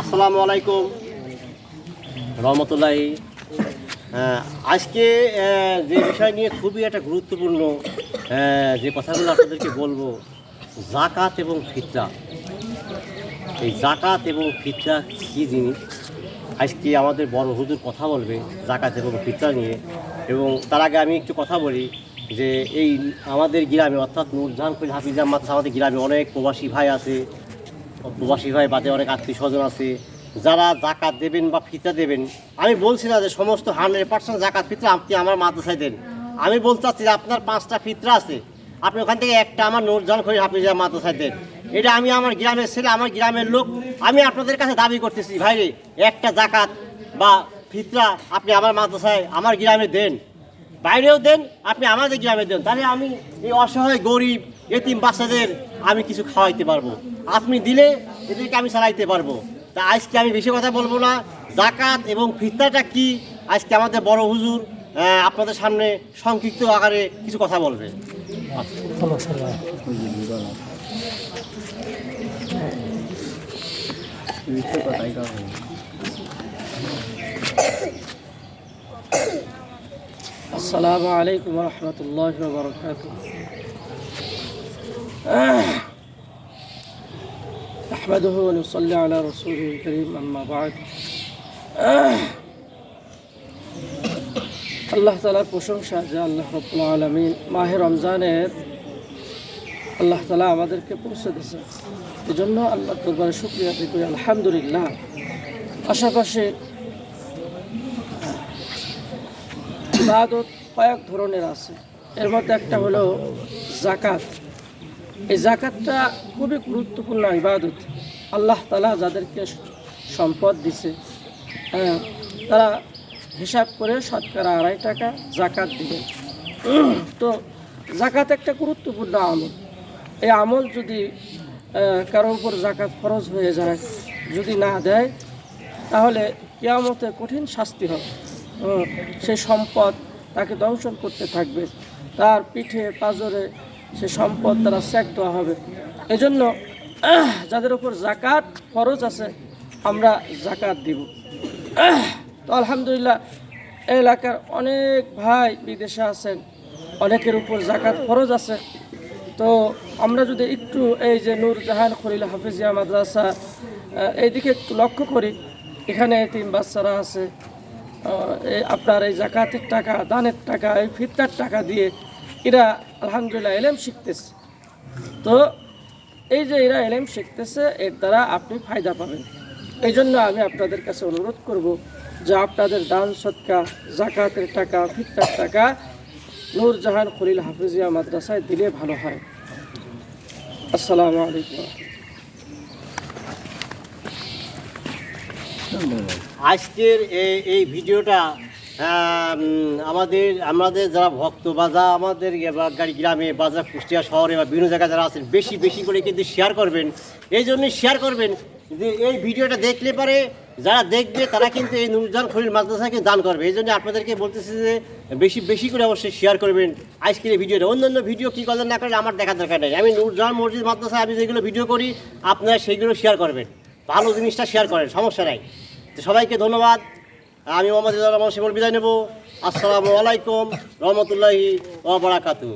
আসসালামু আলাইকুম। রহমতুল্লাহি। আহ, আজকে যে বিষয় নিয়ে খুবই একটা গুরুত্বপূর্ণ যে কথাগুলো আপনাদেরকে বলব জাকাত এবং ফিতরা। এই জাকাত এবং ফিতরা কী জিনিস? আজকে আমাদের বড় হুজুর কথা বলবে জাকাত এবং ফিতরা নিয়ে এবং তার আগে আমি একটু কথা বলি যে এই আমাদের গ্রামে অর্থাৎ নূরজাহান কুল হাফিজ আহমদ আমাদের গ্রামে অনেক প্রবাসী ভাই আছে প্রবাসী ভাই, বাদে অনেক আত্মীয় স্বজন আছে, যারা জাকাত দেবেন বা ফিতা দেবেন, আমি বলছি না যে সমস্ত হান্ড্রেড পার্সেন্ট জাকাত ফিতরা আপনি আমার মাদ্রাসায় দেন। আমি বলতে চাচ্ছি যে আপনার পাঁচটা ফিতরা আছে, আপনি ওখান থেকে একটা আমার নূরজাহান খরি হাফিজা মাদ্রাসায় দেন। এটা আমি আমার গ্রামের ছেলে, আমার গ্রামের লোক, আমি আপনাদের কাছে দাবি করতেছি ভাইরে একটা জাকাত বা ফিতরা আপনি আমার মাদ্রাসায়, আমার গ্রামে দেন। বাইরেও দেন, আপনি আমাদের গ্রামে দেন। তাহলে আমি এই অসহায়, গরিব এতিম বাচ্চাদের আমি কিছু খাওয়াইতে পারব। আপনি দিলে এদেরকে আমি চালাইতে পারব। তা আজকে আমি বেশি কথা বলব না। জাকাত এবং ফিতাটা কি? আজকে আমাদের বড় হুজুর আপনাদের সামনে সংক্ষিপ্ত আকারে কিছু কথা বলবে। আসসালামু আলাইকুম রহমতুল্লাহ বরকাত نحمده ونصلي على رسوله الكريم أما بعد আল্লাহ তালার প্রশংসা যে আল্লাহ রব্বুল আলমিন মাহে রমজানের আল্লাহ তালা আমাদেরকে পৌঁছে দিয়েছে এই জন্য আল্লাহ দরবারে শুক্রিয়া আদায় করি আলহামদুলিল্লাহ পাশাপাশি ইবাদত কয়েক ধরনের আছে এর মধ্যে একটা হলো জাকাত এই জাকাতটা খুবই গুরুত্বপূর্ণ ইবাদত। আল্লাহ তালা যাদেরকে সম্পদ দিছে হ্যাঁ, তারা হিসাব করে শতকরা আড়াই টাকা জাকাত দিবেন তো জাকাত একটা গুরুত্বপূর্ণ আমল। এই আমল যদি কারোর উপর জাকাত খরচ হয়ে যায় যদি না দেয় তাহলে কেয়ামতে কঠিন শাস্তি হবে। সেই সম্পদ তাকে দংশন করতে থাকবে। তার পিঠে পাজরে সে সম্পদ তারা স্যাক দেওয়া হবে। এজন্য যাদের উপর জাকাত খরচ আছে, আমরা জাকাত দিব। তো আলহামদুলিল্লাহ এলাকার অনেক ভাই বিদেশে আছেন, অনেকের উপর জাকাত খরচ আছে। তো আমরা যদি একটু এই যে নূরজাহান খলিল হাফিজিয়া মাদ্রাসা এইদিকে একটু লক্ষ্য করি, এখানে তিন বাচ্চারা আছে। আপনার এই জাকাতের টাকা, দানের টাকা, এই ফিতরার টাকা দিয়ে এরা, আলহামদুলিল্লাহ, এলেম শিখতেছে। তো এই যে এরা এলেম শিখতেছে, এর দ্বারা আপনি ফায়দা পাবেন। এই জন্য আমি আপনাদের কাছে অনুরোধ করব যে আপনাদের দান, সৎকা, জাকাতের টাকা ফিতরার টাকা নূরজাহান খলিল হাফিজিয়া মাদ্রাসায় দিলে ভালো হয়। আসসালামু আলাইকুম। আজকের এই ভিডিওটা আমাদের আমাদের যারা ভক্ত বা যা আমাদের ইয়ে গ্রামে বা যা কুষ্টিয়া শহরে বা বিভিন্ন জায়গায় যারা আছেন, বেশি বেশি করে কিন্তু শেয়ার করবেন। এই জন্যই শেয়ার করবেন যে এই ভিডিওটা দেখলে পারে যারা দেখবে, তারা কিন্তু এই নুরজান খলিল মাদ্রাসাকে দান করবে। এই জন্য আপনাদেরকে বলতেছি যে বেশি বেশি করে অবশ্যই শেয়ার করবেন আজকের এই ভিডিওটা। অন্যান্য ভিডিও কী করলেন না করলে আমার দেখার দরকার নেই। আমি নুরজান মসজিদ মাদ্রাসায় আমি যেগুলো ভিডিও করি, আপনারা সেইগুলো শেয়ার করবেন। ভালো জিনিসটা শেয়ার করেন, সমস্যা নাই। তো সবাইকে ধন্যবাদ। আমি মোহাম্মদ রিজাল রহমান শিমুল বিদায় নেব। আসসালামু আলাইকুম রহমতুল্লাহি ওবরাকাতু